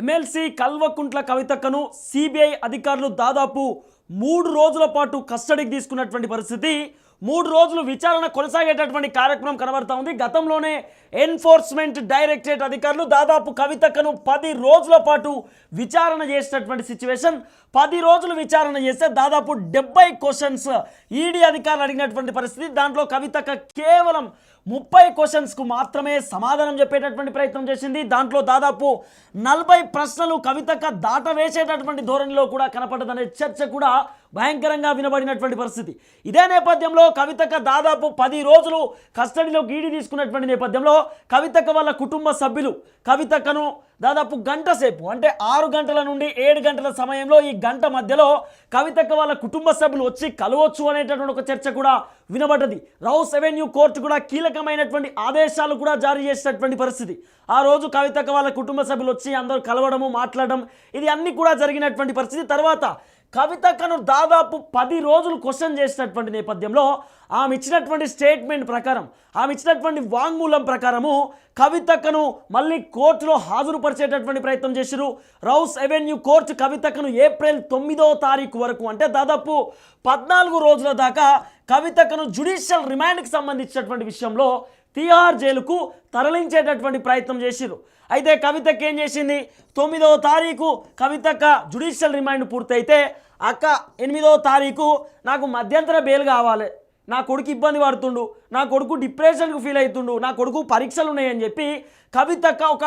MLC Kalvakuntla కవితక్కను CBI అధికారులు దాదాపు మూడు రోజుల పాటు కస్టడీకి తీసుకున్నటువంటి పరిస్థితి. మూడు రోజులు విచారణ కొనసాగేటటువంటి కార్యక్రమం కనబడతా ఉంది. గతంలోనే ఎన్ఫోర్స్మెంట్ డైరెక్టరేట్ అధికారులు దాదాపు కవితకను పది రోజుల పాటు విచారణ చేసినటువంటి సిచ్యువేషన్. పది రోజులు విచారణ చేస్తే దాదాపు డెబ్బై క్వశ్చన్స్ ఈడీ అధికారులు అడిగినటువంటి పరిస్థితి. దాంట్లో కవితక కేవలం ముప్పై క్వశ్చన్స్కు మాత్రమే సమాధానం చెప్పేటటువంటి ప్రయత్నం చేసింది. దాంట్లో దాదాపు నలభై ప్రశ్నలు కవితక దాటవేసేటటువంటి ధోరణిలో కూడా కనపడదనే చర్చ కూడా భయంకరంగా వినబడినటువంటి పరిస్థితి. ఇదే నేపథ్యంలో కవితక్క దాదాపు పది రోజులు కస్టడీలో గీడి తీసుకున్నటువంటి నేపథ్యంలో కవితక వాళ్ళ కుటుంబ సభ్యులు కవితకను దాదాపు గంట సేపు అంటే ఆరు గంటల నుండి ఏడు గంటల సమయంలో ఈ గంట మధ్యలో కవితక్క వాళ్ళ కుటుంబ సభ్యులు వచ్చి కలవచ్చు అనేటటువంటి ఒక చర్చ కూడా వినబడ్డది. రౌస్ అవెన్యూ కోర్టు కూడా కీలకమైనటువంటి ఆదేశాలు కూడా జారీ చేసినటువంటి పరిస్థితి. ఆ రోజు కవితక్క వాళ్ళ కుటుంబ సభ్యులు వచ్చి అందరూ కలవడము మాట్లాడడం ఇది అన్ని కూడా జరిగినటువంటి పరిస్థితి. తర్వాత కవితక్కను దాదాపు పది రోజులు క్వశ్చన్ చేసినటువంటి నేపథ్యంలో ఆమె ఇచ్చినటువంటి స్టేట్మెంట్ ప్రకారం ఆమె ఇచ్చినటువంటి వాంగ్మూలం ప్రకారము కవితక్కను మళ్ళీ కోర్టులో హాజరుపరిచేటటువంటి ప్రయత్నం చేశారు రౌస్ అవెన్యూ కోర్టు కవితక్కను ఏప్రిల్ తొమ్మిదో తారీఖు వరకు అంటే దాదాపు పద్నాలుగు రోజుల దాకా కవితకను జుడిషియల్ రిమాండ్కి సంబంధించినటువంటి విషయంలో తిహార్ జైలుకు తరలించేటటువంటి ప్రయత్నం చేసిరు అయితే కవితకి ఏం చేసింది? తొమ్మిదవ తారీఖు కవితక్క జుడిషియల్ రిమాండ్ పూర్తయితే అక్క ఎనిమిదవ తారీఖు నాకు మధ్యంతర బెయిల్ కావాలి. నా కొడుకు ఇబ్బంది పడుతుండు. నా కొడుకు డిప్రెషన్కు ఫీల్ అవుతుండు నా కొడుకు పరీక్షలు ఉన్నాయని చెప్పి కవితక్క ఒక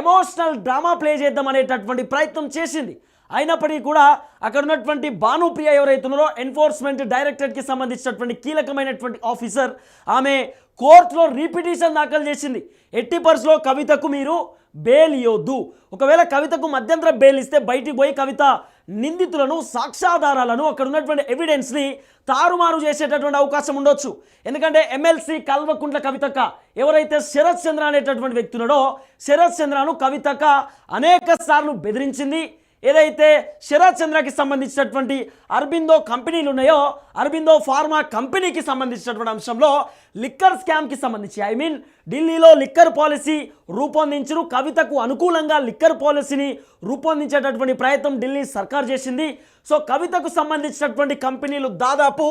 ఎమోషనల్ డ్రామా ప్లే చేద్దాం అనేటటువంటి ప్రయత్నం చేసింది. అయినప్పటికీ కూడా అక్కడ ఉన్నటువంటి భానుప్రియ ఎవరైతున్నారో ఎన్ఫోర్స్మెంట్ డైరెక్టరేట్కి సంబంధించినటువంటి కీలకమైనటువంటి ఆఫీసర్ ఆమె కోర్టులో రీపిటిషన్ దాఖలు చేసింది. ఎట్టి పర్సులో కవితకు మీరు బెయిల్ ఇవ్వద్దు ఒకవేళ కవితకు మధ్యంతర బెయిల్ ఇస్తే బయటికి పోయి కవిత నిందితులను సాక్ష్యాధారాలను అక్కడ ఉన్నటువంటి ఎవిడెన్స్ని తారుమారు చేసేటటువంటి అవకాశం ఉండొచ్చు. ఎందుకంటే ఎమ్మెల్సీ కల్వకుంట్ల కవితక్క ఎవరైతే శరత్ చంద్ర అనేటటువంటి వ్యక్తి ఉన్నాడో శరత్ చంద్రను కవితక్క అనేక సార్లు బెదిరించింది. ఏదైతే శరత్ చంద్రకి సంబంధించినటువంటి అరబిందో కంపెనీలు ఉన్నాయో అరబిందో ఫార్మా కంపెనీకి సంబంధించినటువంటి అంశంలో లిక్కర్ స్కామ్కి సంబంధించి ఐ మీన్ ఢిల్లీలో లిక్కర్ పాలసీ రూపొందించరు. కవితకు అనుకూలంగా లిక్కర్ పాలసీని రూపొందించేటటువంటి ప్రయత్నం ఢిల్లీ సర్కార్ చేసింది. సో కవితకు సంబంధించినటువంటి కంపెనీలు దాదాపు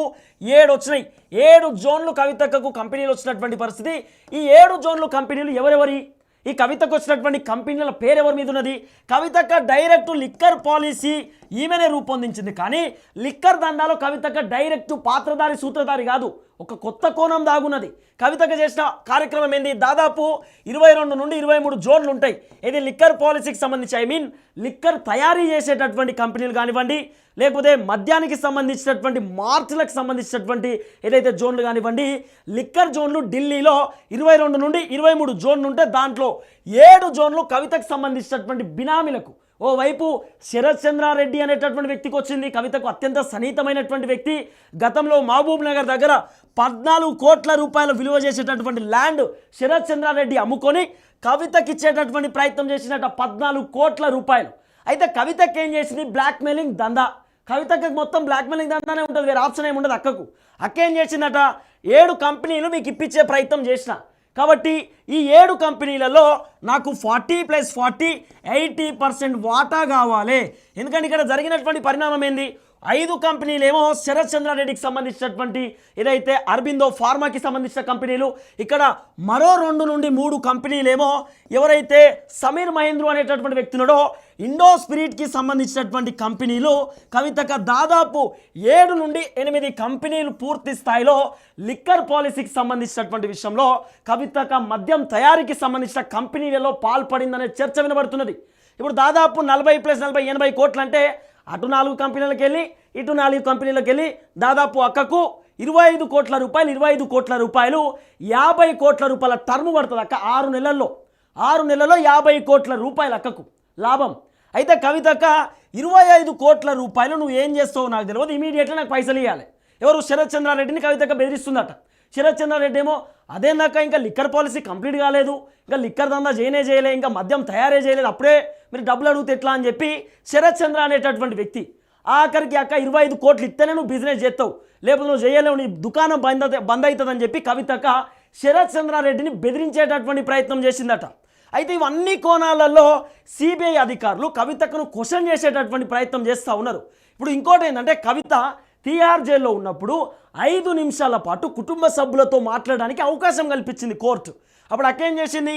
ఏడు వచ్చినాయి. ఏడు జోన్లు కవితకు కంపెనీలు వచ్చినటువంటి పరిస్థితి. ఈ ఏడు జోన్లు కంపెనీలు ఎవరెవరి? ఈ కవితకు వచ్చినటువంటి కంపెనీల పేరు ఎవరి మీద ఉన్నది? కవితక్క డైరెక్ట్ లిక్కర్ పాలసీ ఈమెనే రూపొందించింది. కానీ లిక్కర్ దండాలో కవితక్క డైరెక్ట్ పాత్రధారి సూత్రధారి కాదు. ఒక కొత్త కోణం దాగున్నది. కవితకు చేసిన కార్యక్రమం ఏంది? దాదాపు ఇరవై రెండు నుండి ఇరవై మూడు జోన్లు ఉంటాయి. ఇది లిక్కర్ పాలసీకి సంబంధించి ఐ మీన్ లిక్కర్ తయారీ చేసేటటువంటి కంపెనీలు కానివ్వండి లేకపోతే మద్యానికి సంబంధించినటువంటి మార్చులకు సంబంధించినటువంటి ఏదైతే జోన్లు కానివ్వండి లిక్కర్ జోన్లు ఢిల్లీలో ఇరవై రెండు నుండి ఇరవై మూడు జోన్లు ఉంటే దాంట్లో ఏడు జోన్లు కవితకు సంబంధించినటువంటి బినామీలకు ఓవైపు శరత్ చంద్రారెడ్డి అనేటటువంటి వ్యక్తికి వచ్చింది. కవితకు అత్యంత సన్నిహితమైనటువంటి వ్యక్తి. గతంలో మహబూబ్ నగర్ దగ్గర పద్నాలుగు కోట్ల రూపాయలు విలువ చేసేటటువంటి ల్యాండ్ శరత్ చంద్రారెడ్డి అమ్ముకొని కవితకి ఇచ్చేటటువంటి ప్రయత్నం చేసినట్ట పద్నాలుగు కోట్ల రూపాయలు. అయితే కవితకి ఏం చేసింది? బ్లాక్మెయిలింగ్ దందా. కవితకి మొత్తం బ్లాక్మెయిలింగ్ దందానే ఉంటుంది. వేరే ఆప్షన్ ఏమి ఉండదు అక్కకు. అక్క ఏం చేసిందట? ఏడు కంపెనీలు మీకు ఇప్పించే ప్రయత్నం చేసిన. కాబట్టి ఈ ఏడు కంపెనీలలో నాకు forty plus forty eighty percent వాటా కావాలి. ఎందుకంటే ఇక్కడ జరిగినటువంటి పరిణామం ఏంది? ఐదు కంపెనీలేమో శరత్ చంద్రారెడ్డికి సంబంధించినటువంటి ఏదైతే అరబిందో ఫార్మాకి సంబంధించిన కంపెనీలు ఇక్కడ మరో రెండు నుండి మూడు కంపెనీలేమో ఎవరైతే సమీర్ మహేంద్రు అనేటటువంటి వ్యక్తులడో ఇండో స్పిరిట్కి సంబంధించినటువంటి కంపెనీలు కవితక దాదాపు ఏడు నుండి ఎనిమిది కంపెనీలు పూర్తి స్థాయిలో లిక్కర్ పాలసీకి సంబంధించినటువంటి విషయంలో కవితక మద్యం తయారీకి సంబంధించిన కంపెనీలలో పాల్పడిందనే చర్చ వినబడుతున్నది. ఇప్పుడు దాదాపు నలభై ప్లస్ నలభై ఎనభై కోట్లు అంటే అటు నాలుగు కంపెనీలకు వెళ్ళి ఇటు నాలుగు కంపెనీలకు వెళ్ళి దాదాపు అక్కకు ఇరవై ఐదు కోట్ల రూపాయలు ఇరవై ఐదు కోట్ల రూపాయలు యాభై కోట్ల రూపాయల టర్మ్ పడుతుంది అక్క ఆరు నెలల్లో. ఆరు నెలల్లో యాభై కోట్ల రూపాయలు అక్కకు. లాభం. అయితే కవితక్క ఇరవై ఐదు కోట్ల రూపాయలు నువ్వు ఏం చేస్తావు నాకు తెలియదు ఇమీడియట్గా నాకు పైసలు ఇవ్వాలి ఎవరు? శరత్ చంద్రారెడ్డిని కవితక్క బెదిరిస్తుందట. శరత్ చంద్రారెడ్డి ఏమో అదేనాక ఇంకా లిక్కర్ పాలసీ కంప్లీట్ కాలేదు. ఇంకా లిక్కర్ దందా చేయనే చేయలే ఇంకా మద్యం తయారే చేయలేదు అప్పుడే మీరు డబ్బులు అడిగితే ఎట్లా? అని చెప్పి శరత్ చంద్ర అనేటటువంటి వ్యక్తి ఆఖరికి అక్క ఇరవై ఐదు కోట్లు ఇస్తేనే నువ్వు బిజినెస్ చేస్తావు. లేకపోతే నువ్వు చేయలేవు నీ దుకాణం బంద్ బంద్ అవుతుందని చెప్పి కవితక్క శరత్ చంద్రారెడ్డిని బెదిరించేటటువంటి ప్రయత్నం చేసిందట. అయితే ఇవన్నీ కోణాలలో సిబిఐ అధికారులు కవితకును క్వశ్చన్ చేసేటటువంటి ప్రయత్నం చేస్తూ ఉన్నారు. ఇప్పుడు ఇంకోటి ఏంటంటే కవిత తీహార్ జైల్లో ఉన్నప్పుడు ఐదు నిమిషాల పాటు కుటుంబ సభ్యులతో మాట్లాడడానికి అవకాశం కల్పించింది కోర్టు. అప్పుడు అక్కేం చేసింది?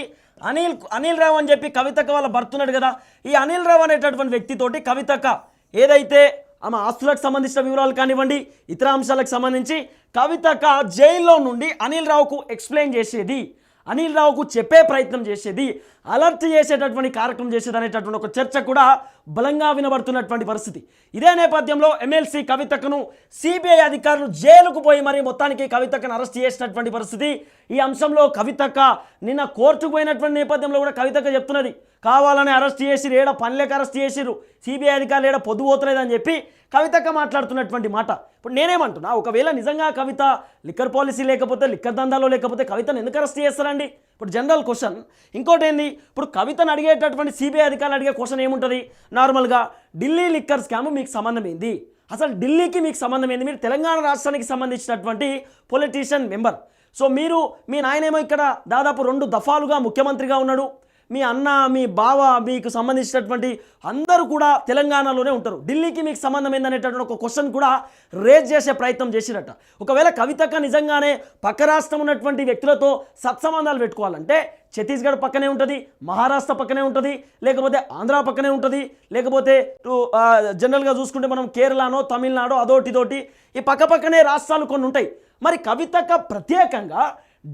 అనిల్ అనిల్ రావు అని చెప్పి కవితక వాళ్ళ భర్తున్నాడు కదా. ఈ అనిల్ రావు అనేటటువంటి వ్యక్తితోటి కవితక ఏదైతే ఆమె ఆస్తులకు సంబంధించిన వివరాలు కానివ్వండి ఇతర అంశాలకు సంబంధించి కవితక జైల్లో నుండి అనిల్ రావుకు ఎక్స్ప్లెయిన్ చేసేది అనిల్ రావుకు చెప్పే ప్రయత్నం చేసేది అలర్ట్ చేసేటటువంటి కార్యక్రమం చేసేది అనేటటువంటి ఒక చర్చ కూడా బలంగా వినబడుతున్నటువంటి పరిస్థితి. ఇదే నేపథ్యంలో ఎమ్మెల్సీ కవితకను సిబిఐ అధికారులు జైలుకు పోయి మరి మొత్తానికి కవితకను అరెస్ట్ చేసినటువంటి పరిస్థితి. ఈ అంశంలో కవితక్క నిన్న కోర్టుకు పోయినటువంటి నేపథ్యంలో కూడా కవితక చెప్తున్నది. కావాలని అరెస్ట్ చేసి ఏడ పనిలేక అరెస్ట్ చేసిరు సిబిఐ అధికారులు ఏడ పొద్దుపోతలేదని చెప్పి కవితక్క మాట్లాడుతున్నటువంటి మాట. ఇప్పుడు నేనేమంటున్నా ఒకవేళ నిజంగా కవిత లిక్కర్ పాలసీ లేకపోతే లిక్కర్ దందాలో లేకపోతే కవితను ఎందుకు అరెస్ట్ చేస్తారండి? ఇప్పుడు జనరల్ క్వశ్చన్ ఇంకోటి ఏంది ఇప్పుడు కవితను అడిగేటటువంటి సిబిఐ అధికారులు అడిగే క్వశ్చన్ ఏముంటుంది? నార్మల్గా ఢిల్లీ లిక్కర్ స్కామ్ మీకు సంబంధం ఏంది అసలు ఢిల్లీకి మీకు సంబంధం ఏంది మీరు తెలంగాణ రాష్ట్రానికి సంబంధించినటువంటి పొలిటీషియన్ మెంబర్ సో మీరు మీ నాయనేమో ఇక్కడ దాదాపు రెండు దఫాలుగా ముఖ్యమంత్రిగా ఉన్నాడు. మీ అన్న మీ బావ మీకు సంబంధించినటువంటి అందరూ కూడా తెలంగాణలోనే ఉంటారు. ఢిల్లీకి మీకు సంబంధం ఏందనేటటువంటి ఒక క్వశ్చన్ కూడా రేజ్ చేసే ప్రయత్నం చేసిరట. ఒకవేళ కవితక్క నిజంగానే పక్క రాష్ట్రం ఉన్నటువంటి వ్యక్తులతో సత్సంబంధాలు పెట్టుకోవాలంటే ఛత్తీస్గఢ్ పక్కనే ఉంటుంది మహారాష్ట్ర పక్కనే ఉంటుంది లేకపోతే ఆంధ్ర పక్కనే ఉంటుంది లేకపోతే జనరల్గా చూసుకుంటే మనం కేరళనో తమిళనాడో అదోటి ఇదోటి ఈ పక్క పక్కనే రాష్ట్రాలు కొన్ని ఉంటాయి. మరి కవితక్క ప్రత్యేకంగా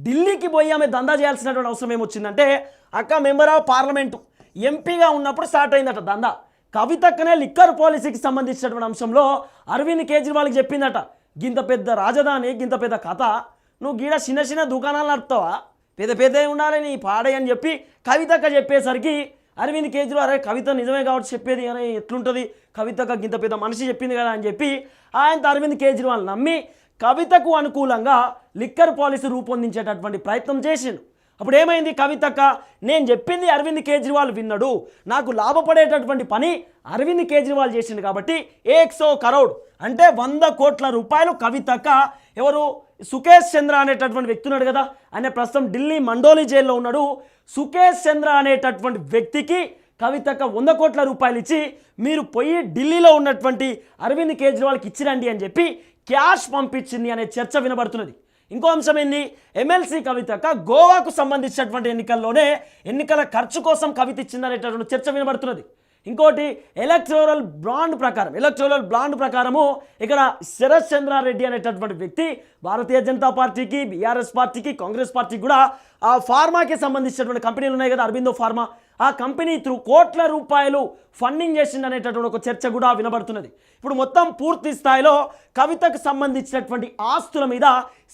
ఢిల్లీకి పోయి ఆమె దందా చేయాల్సినటువంటి అవసరం ఏమొచ్చిందంటే అక్క మెంబర్ ఆఫ్ పార్లమెంటు ఎంపీగా ఉన్నప్పుడు స్టార్ట్ అయిందట దందా. కవితక్కనే లిక్కర్ పాలసీకి సంబంధించినటువంటి అంశంలో అరవింద్ కేజ్రీవాల్కి చెప్పిందట గింత పెద్ద రాజధాని గింత పెద్ద కథ నువ్వు గీడ చిన్న చిన్న దుకాణాలు నడుపుతావా? పెద్ద పెద్ద ఉండాలి నీ పాడే అని చెప్పి కవితక్క చెప్పేసరికి అరవింద్ కేజ్రీవాల్ అరే కవిత నిజమే కాబట్టి చెప్పేది అరే ఎట్లుంటుంది? కవితక్క గింత పెద్ద మనిషి చెప్పింది కదా అని చెప్పి ఆయన అరవింద్ కేజ్రీవాల్ నమ్మి కవితకు అనుకూలంగా లిక్కర్ పాలసీ రూపొందించేటటువంటి ప్రయత్నం చేసిండు. అప్పుడు ఏమైంది కవితక్క? నేను చెప్పింది అరవింద్ కేజ్రీవాల్ విన్నాడు. నాకు లాభపడేటటువంటి పని అరవింద్ కేజ్రీవాల్ చేసిండు కాబట్టి ఏక్సో కరోడ్ అంటే వంద కోట్ల రూపాయలు కవితక్క ఎవరు? సుకేష్ చంద్ర అనేటటువంటి వ్యక్తి ఉన్నాడు కదా. ఆయన ప్రస్తుతం ఢిల్లీ మండోలి జైల్లో ఉన్నాడు. సుకేష్ చంద్ర అనేటటువంటి వ్యక్తికి కవితక్క వంద కోట్ల రూపాయలు ఇచ్చి మీరు పోయి ఢిల్లీలో ఉన్నటువంటి అరవింద్ కేజ్రీవాల్కి ఇచ్చిరండి అని చెప్పి క్యాష్ పంపించింది అనే చర్చ వినబడుతున్నది. ఇంకో అంశం ఏంది? ఎమ్మెల్సీ కవితక గోవాకు సంబంధించినటువంటి ఎన్నికల్లోనే ఎన్నికల ఖర్చు కోసం కవిత ఇచ్చిందనేటటువంటి చర్చ వినబడుతున్నది. ఇంకోటి ఎలక్టోరల్ బ్రాండ్ ప్రకారం ఎలక్టోరల్ బాండ్ ప్రకారము ఇక్కడ శరత్ చంద్రారెడ్డి అనేటటువంటి వ్యక్తి భారతీయ జనతా పార్టీకి బీఆర్ఎస్ పార్టీకి కాంగ్రెస్ పార్టీకి కూడా ఆ ఫార్మాకి సంబంధించినటువంటి కంపెనీలు ఉన్నాయి కదా అరబిందో ఫార్మా ఆ కంపెనీ త్రూ కోట్ల రూపాయలు ఫండింగ్ చేసింది అనేటటువంటి ఒక చర్చ కూడా వినబడుతున్నది. ఇప్పుడు మొత్తం పూర్తి స్థాయిలో కవితకు సంబంధించినటువంటి ఆస్తుల మీద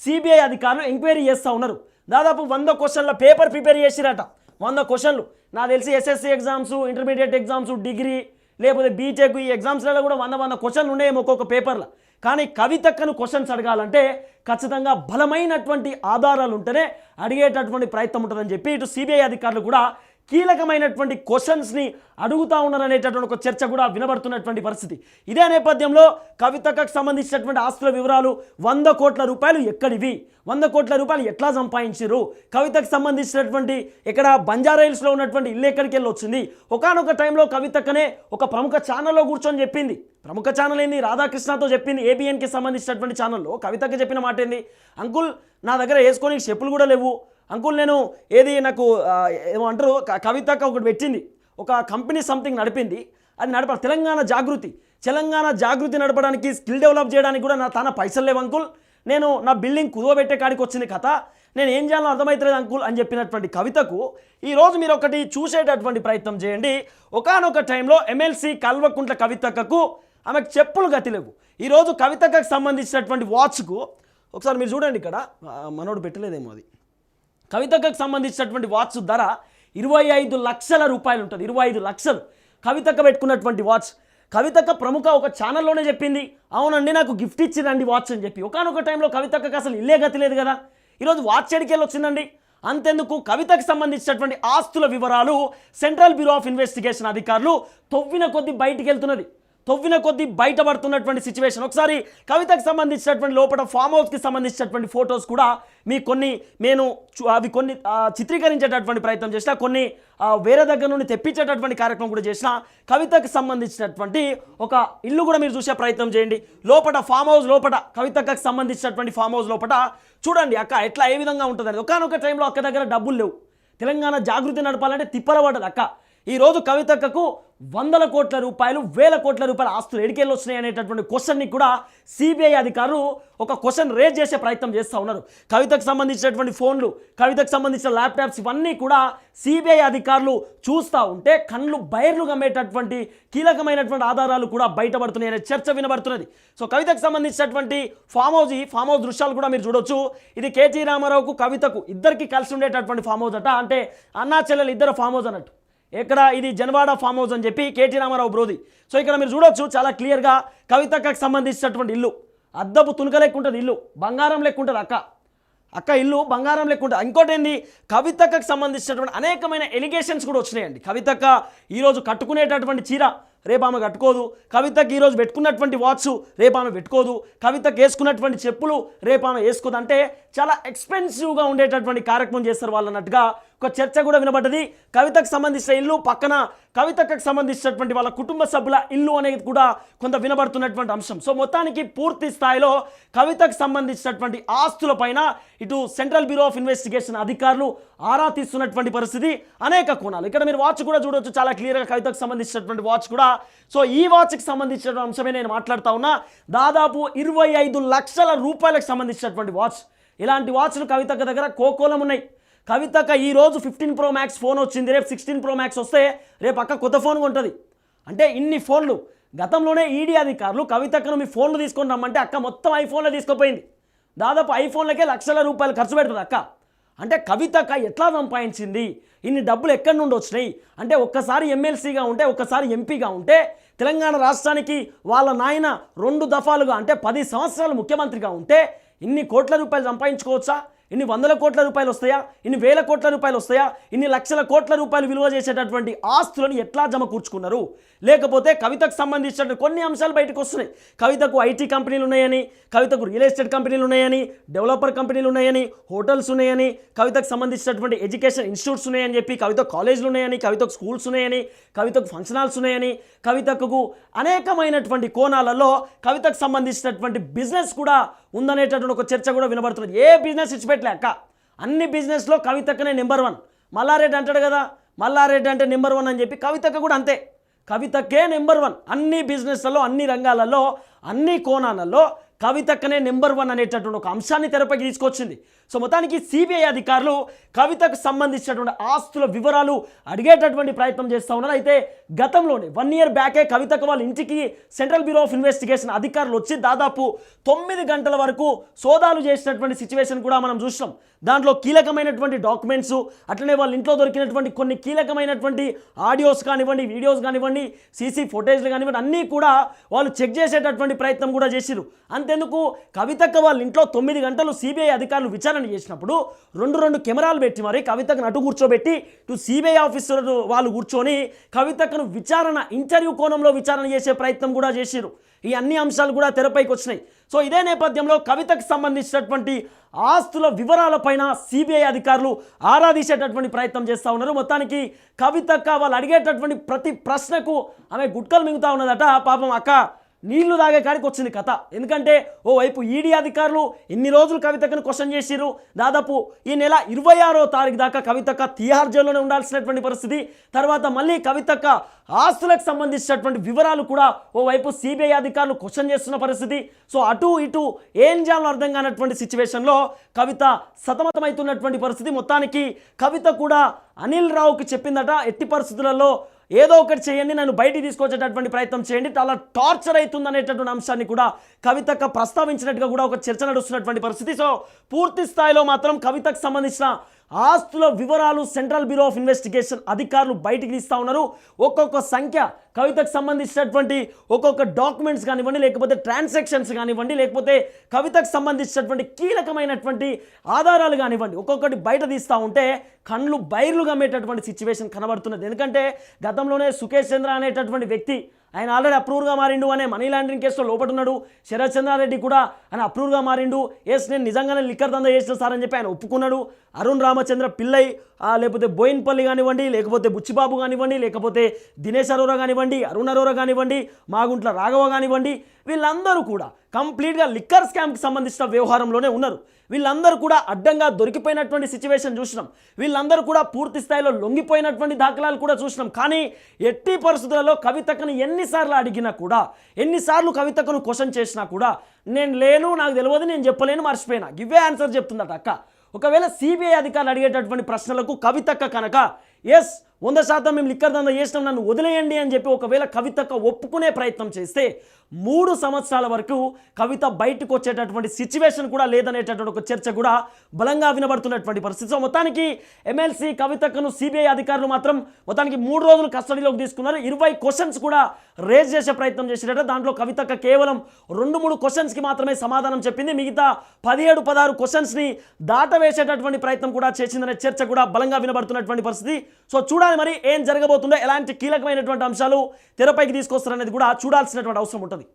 సిబిఐ అధికారులు ఎంక్వైరీ చేస్తూ ఉన్నారు. దాదాపు వంద క్వశ్చన్ల పేపర్ ప్రిపేర్ చేసిరట. వంద క్వశ్చన్లు. నాకు తెలిసి SSC exams intermediate exams degree లేకపోతే బీటెక్ ఈ ఎగ్జామ్స్లలో కూడా వంద వంద క్వశ్చన్లు ఉన్నాయేమో ఒక్కొక్క పేపర్లో. కానీ కవితక్కను క్వశ్చన్స్ అడగాలంటే ఖచ్చితంగా బలమైనటువంటి ఆధారాలు ఉంటేనే అడిగేటటువంటి ప్రయత్నం ఉంటుందని చెప్పి ఇటు సిబిఐ అధికారులు కూడా కీలకమైనటువంటి క్వశ్చన్స్ని అడుగుతా ఉన్నారనేటటువంటి ఒక చర్చ కూడా వినబడుతున్నటువంటి పరిస్థితి. ఇదే నేపథ్యంలో కవితకు సంబంధించినటువంటి ఆస్తుల వివరాలు వంద కోట్ల రూపాయలు ఎక్కడివి? వంద కోట్ల రూపాయలు ఎట్లా సంపాదించారు కవితకు సంబంధించినటువంటి ఇక్కడ బంజారాయిల్స్లో ఉన్నటువంటి ఇల్లు ఎక్కడికి వెళ్ళి వచ్చింది ఒకనొక టైంలో కవితక్కనే ఒక ప్రముఖ ఛానల్లో కూర్చొని చెప్పింది. ప్రముఖ ఛానల్ ఏంది? రాధాకృష్ణతో చెప్పింది. ఏబిఎన్కి సంబంధించినటువంటి ఛానల్లో కవితకు చెప్పిన మాట ఏంది? అంకుల్ నా దగ్గర వేసుకొని చెప్పులు కూడా లేవు. అంకుల్ నేను ఏది నాకు ఏమంటారు క- కవితక్క ఒకటి పెట్టింది. ఒక కంపెనీ సంథింగ్ నడిపింది. అది నడప తెలంగాణ జాగృతి. తెలంగాణ జాగృతి నడపడానికి స్కిల్ డెవలప్ చేయడానికి కూడా నా తన పైసలు లేవు అంకుల్. నేను నా బిల్డింగ్ కుదవబెట్టే కాడికి వచ్చింది కథ. నేను ఏం చేయాలో అర్థమవుతలేదు అంకుల్ అని చెప్పినటువంటి కవితకు ఈరోజు మీరు ఒకటి చూసేటటువంటి ప్రయత్నం చేయండి. ఒకానొక టైంలో ఎమ్మెల్సీ కల్వకుంట్ల కవితక్కకు ఆమెకు చెప్పులు గతి లేవు. ఈరోజు కవితక్కకు సంబంధించినటువంటి వాచ్కు ఒకసారి మీరు చూడండి ఇక్కడ. మనోడు పెట్టలేదేమో అది. కవితకు సంబంధించినటువంటి వాచ్ ధర ఇరవై ఐదు లక్షల రూపాయలు ఉంటుంది. ఇరవై ఐదు లక్షలు. కవితక్క పెట్టుకున్నటువంటి వాచ్ కవితక్క ప్రముఖ ఒక ఛానల్లోనే చెప్పింది. అవునండి నాకు గిఫ్ట్ ఇచ్చిందండి వాచ్ అని చెప్పి. ఒకనొక టైంలో కవితక్కకు అసలు ఇల్లే గతి లేదు కదా. ఈరోజు వాచ్ ఎడికెళ్ళి వచ్చిందండి. అంతెందుకు? కవితకు సంబంధించినటువంటి ఆస్తుల వివరాలు సెంట్రల్ బ్యూరో ఆఫ్ ఇన్వెస్టిగేషన్ అధికారులు తొవ్విన కొద్ది బయటికి వెళ్తున్నది తవ్విన కొద్దీ బయటపడుతున్నటువంటి సిచ్యువేషన్ ఒకసారి కవితకు సంబంధించినటువంటి లోపల ఫామ్ హౌస్కి సంబంధించినటువంటి ఫొటోస్ కూడా మీ కొన్ని నేను అవి కొన్ని చిత్రీకరించేటటువంటి ప్రయత్నం చేసిన కొన్ని వేరే దగ్గర నుండి తెప్పించేటటువంటి కార్యక్రమం కూడా చేసిన కవితకు సంబంధించినటువంటి ఒక ఇల్లు కూడా మీరు చూసే ప్రయత్నం చేయండి. లోపల ఫామ్ హౌస్ లోపల కవితకు సంబంధించినటువంటి ఫామ్ హౌస్ లోపల చూడండి అక్క ఎట్లా ఏ విధంగా ఉంటుంది అనేది ఒకనొక టైంలో అక్క దగ్గర డబ్బులు లేవు. తెలంగాణ జాగృతి నడపాలంటే తిప్పల అక్క. ఈరోజు కవితక్కకు వందల కోట్ల రూపాయలు వేల కోట్ల రూపాయల ఆస్తులు ఎడికెళ్ళి వచ్చినాయి అనేటటువంటి క్వశ్చన్ని కూడా సిబిఐ అధికారులు ఒక క్వశ్చన్ రేజ్ చేసే ప్రయత్నం చేస్తూ ఉన్నారు. కవితకు సంబంధించినటువంటి ఫోన్లు కవితకు సంబంధించిన ల్యాప్టాప్స్ ఇవన్నీ కూడా సిబిఐ అధికారులు చూస్తూ ఉంటే కళ్ళు బయర్లు గమ్మేటటువంటి కీలకమైనటువంటి ఆధారాలు కూడా బయటపడుతున్నాయి అనే చర్చ వినబడుతున్నది. సో కవితకు సంబంధించినటువంటి ఫామ్ హౌస్ ఈ ఫామ్ హౌస్ దృశ్యాలు కూడా మీరు చూడొచ్చు. ఇది కేటీ రామారావుకు కవితకు ఇద్దరికి కలిసి ఉండేటటువంటి ఫామ్ హౌస్ అట. అంటే అన్నా చెల్లెలు ఇద్దరు ఫామ్ హౌస్ అన్నట్టు. ఇక్కడ ఇది జనవాడ ఫామ్ హౌస్ అని చెప్పి కేటీ రామారావు బ్రోది. సో ఇక్కడ మీరు చూడొచ్చు చాలా క్లియర్గా కవితక్కకు సంబంధించినటువంటి ఇల్లు. అద్దపు తునుక లెక్క ఇల్లు. బంగారం లెక్క అక్క. అక్క ఇల్లు బంగారం లెక్క ఇంకోటి ఏంది? కవితక్కకు సంబంధించినటువంటి అనేకమైన ఎలిగేషన్స్ కూడా వచ్చినాయండి. కవితక్క ఈరోజు కట్టుకునేటటువంటి చీర రేపు ఆమె కట్టుకోదు. కవితకి ఈరోజు పెట్టుకున్నటువంటి వాచ్ రేపు ఆమె పెట్టుకోదు. కవితకు వేసుకున్నటువంటి చెప్పులు రేపు ఆమె వేసుకోదు. అంటే చాలా ఎక్స్పెన్సివ్గా ఉండేటటువంటి కార్యక్రమం చేస్తారు వాళ్ళు అన్నట్టుగా ఒక చర్చ కూడా వినబడ్డది. కవితకు సంబంధించిన ఇల్లు పక్కన కవితకు సంబంధించినటువంటి వాళ్ళ కుటుంబ సభ్యుల ఇల్లు అనేది కూడా కొంత వినబడుతున్నటువంటి అంశం. సో మొత్తానికి పూర్తి స్థాయిలో కవితకు సంబంధించినటువంటి ఆస్తుల పైన ఇటు సెంట్రల్ బ్యూరో ఆఫ్ ఇన్వెస్టిగేషన్ అధికారులు ఆరా తీస్తున్నటువంటి పరిస్థితి అనేక కోణాలు. ఇక్కడ మీరు వాచ్ కూడా చూడొచ్చు చాలా క్లియర్గా కవితకు సంబంధించినటువంటి వాచ్ కూడా. సో ఈ వాచ్కి సంబంధించిన అంశమే నేను మాట్లాడుతా ఉన్నా. దాదాపు ఇరవై ఐదు లక్షల రూపాయలకు సంబంధించినటువంటి వాచ్ ఇలాంటి వాచ్లు కవితక దగ్గర కోకోలం ఉన్నాయి. కవితక్క ఈ రోజు ఫిఫ్టీన్ ప్రో మ్యాక్స్ ఫోన్ వచ్చింది. రేపు సిక్స్టీన్ ప్రో మ్యాక్స్ వస్తే రేపు అక్క కొత్త ఫోన్ ఉంటుంది అంటే ఇన్ని ఫోన్లు గతంలోనే ఈడీ అధికారులు కవితక్కను మీ ఫోన్లు తీసుకొని రమ్మంటే అక్క మొత్తం ఐఫోన్లో తీసుకుపోయింది. దాదాపు ఐఫోన్లకే లక్షల రూపాయలు ఖర్చు పెడుతుంది అక్క. అంటే కవితక ఎట్లా సంపాదించింది? ఇన్ని డబ్బులు ఎక్కడి నుండి వచ్చినాయి? అంటే ఒక్కసారి ఎమ్మెల్సీగా ఉంటే ఒక్కసారి ఎంపీగా ఉంటే తెలంగాణ రాష్ట్రానికి వాళ్ళ నాయన రెండు దఫాలుగా అంటే పది సంవత్సరాలు ముఖ్యమంత్రిగా ఉంటే ఇన్ని కోట్ల రూపాయలు సంపాదించుకోవచ్చా? ఇన్ని వందల కోట్ల రూపాయలు వస్తాయా? ఇన్ని వేల కోట్ల రూపాయలు వస్తాయా? ఇన్ని లక్షల కోట్ల రూపాయలు విలువ చేసేటటువంటి ఆస్తులను ఎట్లా జమ కూర్చుకున్నారు? లేకపోతే కవితకు సంబంధించిన కొన్ని అంశాలు బయటకు వస్తున్నాయి. కవితకు ఐటీ కంపెనీలు ఉన్నాయని కవితకు రియల్ ఎస్టేట్ కంపెనీలు ఉన్నాయని డెవలపర్ కంపెనీలు ఉన్నాయని హోటల్స్ ఉన్నాయని కవితకు సంబంధించినటువంటి ఎడ్యుకేషన్ ఇన్స్టిట్యూట్స్ ఉన్నాయని చెప్పి కవిత కాలేజీలు ఉన్నాయని కవితకు స్కూల్స్ ఉన్నాయని కవితకు ఫంక్షన్ హాల్స్ ఉన్నాయని కవితకు అనేకమైనటువంటి కోణాలలో కవితకు సంబంధించినటువంటి బిజినెస్ కూడా ఉందనేటటువంటి ఒక చర్చ కూడా వినబడుతున్నది. ఏ బిజినెస్ ఇచ్చిపెట్టలే అక్క? అన్ని బిజినెస్లో కవితక్కనే నెంబర్ వన్. మల్లారెడ్డి అంటాడు కదా మల్లారెడ్డి అంటే నెంబర్ వన్ అని చెప్పి కవితక్క కూడా అంతే. కవితక్కే నెంబర్ వన్. అన్ని బిజినెస్లలో అన్ని రంగాలలో అన్ని కోణాలలో కవితక్కనే నెంబర్ వన్ అనేటటువంటి ఒక అంశాన్ని తెరపైకి తీసుకొచ్చింది. సో మొత్తానికి సిబిఐ అధికారులు కవితకు సంబంధించినటువంటి ఆస్తుల వివరాలు అడిగేటటువంటి ప్రయత్నం చేస్తూ ఉన్నారు. అయితే గతంలోనే వన్ ఇయర్ బ్యాకే కవితకు వాళ్ళ ఇంటికి సెంట్రల్ బ్యూరో ఆఫ్ ఇన్వెస్టిగేషన్ అధికారులు వచ్చి దాదాపు తొమ్మిది గంటల వరకు సోదాలు చేసినటువంటి సిచ్యువేషన్ కూడా మనం చూసినాం. దాంట్లో కీలకమైనటువంటి డాక్యుమెంట్స్ అట్లనే వాళ్ళ ఇంట్లో దొరికినటువంటి కొన్ని కీలకమైనటువంటి ఆడియోస్ కానివ్వండి వీడియోస్ కానివ్వండి సీసీ ఫుటేజ్లు కానివ్వండి అన్నీ కూడా వాళ్ళు చెక్ చేసేటటువంటి ప్రయత్నం కూడా చేసిరు అంతెందుకు కవితక్క వాళ్ళ ఇంట్లో తొమ్మిది గంటలు సిబిఐ అధికారులు విచారణ చేసినప్పుడు రెండు రెండు కెమెరాలు పెట్టి మరి కవితకు అటు కూర్చోబెట్టి ఇటు సిబిఐ ఆఫీసర్ వాళ్ళు కూర్చొని కవితకును విచారణ ఇంటర్వ్యూ కోణంలో విచారణ చేసే ప్రయత్నం కూడా చేశారు ఈ అన్ని అంశాలు కూడా తెరపైకి వచ్చినాయి. సో ఇదే నేపథ్యంలో కవితకు సంబంధించినటువంటి ఆస్తుల వివరాలపైన సిబిఐ అధికారులు ఆరాధించేటటువంటి ప్రయత్నం చేస్తూ ఉన్నారు. మొత్తానికి కవితక్క వాళ్ళు అడిగేటటువంటి ప్రతి ప్రశ్నకు ఆమె గుట్కలు మింగుతా ఉన్నదట. పాపం అక్క నీళ్ళు తాగే కాడికి వచ్చింది కథ. ఎందుకంటే ఓవైపు ఈడీ అధికారులు ఇన్ని రోజులు కవితక్కను క్వశ్చన్ చేసిర్రు. దాదాపు ఈ నెల ఇరవై ఆరో తారీఖు దాకా కవితక్క తీహార్ జైల్లోనే ఉండాల్సినటువంటి పరిస్థితి. తర్వాత మళ్ళీ కవితక్క ఆస్తులకు సంబంధించినటువంటి వివరాలు కూడా ఓవైపు సిబిఐ అధికారులు క్వశ్చన్ చేస్తున్న పరిస్థితి. సో అటు ఇటు ఏం చేయాలో అర్థం కానటువంటి సిచ్యువేషన్లో కవిత సతమతమవుతున్నటువంటి పరిస్థితి. మొత్తానికి కవిత కూడా అనిల్ రావుకి చెప్పిందట. ఎట్టి పరిస్థితులలో ఏదో ఒకటి చేయండి నన్ను బయటికి తీసుకొచ్చేటటువంటి ప్రయత్నం చేయండి. చాలా టార్చర్ అవుతుంది అనేటటువంటి అంశాన్ని కూడా కవితక ప్రస్తావించినట్టుగా కూడా ఒక చర్చ నడుస్తున్నటువంటి పరిస్థితి. సో పూర్తి స్థాయిలో మాత్రం కవితకు సంబంధించిన ఆస్తుల వివరాలు సెంట్రల్ బ్యూరో ఆఫ్ ఇన్వెస్టిగేషన్ అధికారులు బయటికి తీస్తూ ఉన్నారు. ఒక్కొక్క సంఖ్య కవితకు సంబంధించినటువంటి ఒక్కొక్క డాక్యుమెంట్స్ కానివ్వండి లేకపోతే ట్రాన్సాక్షన్స్ కానివ్వండి లేకపోతే కవితకు సంబంధించినటువంటి కీలకమైనటువంటి ఆధారాలు కానివ్వండి ఒక్కొక్కటి బయట తీస్తూ ఉంటే కళ్ళు బైర్లు గమ్మేటటువంటి సిచ్యువేషన్ కనబడుతున్నది. ఎందుకంటే గతంలోనే సుకేష్ చంద్ర అనేటటువంటి వ్యక్తి ఆయన ఆల్రెడీ అప్రూవ్గా మారిండు అనే మనీ లాండరింగ్ కేసులో లోపడున్నాడు. శరత్ చంద్రారెడ్డి కూడా ఆయన అప్రూవ్గా మారిండు. ఎస్ నేను నిజంగానే లిక్కర్ దందా చేసిన సార్ అని చెప్పి ఆయన ఒప్పుకున్నాడు. అరుణ్ రామచంద్ర పిల్లై లేకపోతే బోయిన్పల్లి కానివ్వండి లేకపోతే బుచ్చిబాబు కానివ్వండి లేకపోతే దినేష్ అరోరా కానివ్వండి అరుణ్ అరోరా కానివ్వండి మాగుంట్ల రాఘవ కానివ్వండి వీళ్ళందరూ కూడా కంప్లీట్గా లిక్కర్ స్కామ్కి సంబంధించిన వ్యవహారంలోనే ఉన్నారు. వీళ్ళందరూ కూడా అడ్డంగా దొరికిపోయినటువంటి సిచ్యువేషన్ చూసినాం. వీళ్ళందరూ కూడా పూర్తి స్థాయిలో లొంగిపోయినటువంటి దాఖలాలు కూడా చూసినాం. కానీ ఎట్టి పరిస్థితులలో కవితకను ఎన్నిసార్లు అడిగినా కూడా ఎన్నిసార్లు కవితకను క్వశ్చన్ చేసినా కూడా నేను లేను నాకు తెలియదు నేను చెప్పలేను మర్చిపోయినా. ఇవే ఆన్సర్ చెప్తుందట అక్క. ఒకవేళ సిబిఐ అధికారులు అడిగేటటువంటి ప్రశ్నలకు కవితక్క కనుక ఎస్ వంద శాతం మేము లిక్కర్ దందా చేసినాం నన్ను వదిలేయండి అని చెప్పి ఒకవేళ కవితక్క ఒప్పుకునే ప్రయత్నం చేస్తే మూడు సంవత్సరాల వరకు కవిత బయటకు వచ్చేటటువంటి సిచ్యువేషన్ కూడా లేదనేటటువంటి ఒక చర్చ కూడా బలంగా వినబడుతున్నటువంటి పరిస్థితి. సో మొత్తానికి ఎమ్మెల్సీ కవితక్కను సిబిఐ అధికారులు మాత్రం మొత్తానికి మూడు రోజులు కస్టడీలోకి తీసుకున్నారు. ఇరవై క్వశ్చన్స్ కూడా రేజ్ చేసే ప్రయత్నం చేసేటట్టు దాంట్లో కవితక్క కేవలం రెండు మూడు క్వశ్చన్స్కి మాత్రమే సమాధానం చెప్పింది. మిగతా పదిహేడు పదహారు క్వశ్చన్స్ని దాటవేసేటటువంటి ప్రయత్నం కూడా చేసిందనే చర్చ కూడా బలంగా వినబడుతున్నటువంటి పరిస్థితి. సో చూడాలి మరి ఏం జరగబోతుందో ఎలాంటి కీలకమైనటువంటి అంశాలు తెరపైకి తీసుకొస్తారనేది కూడా చూడాల్సినటువంటి అవసరం ఉంటుంది.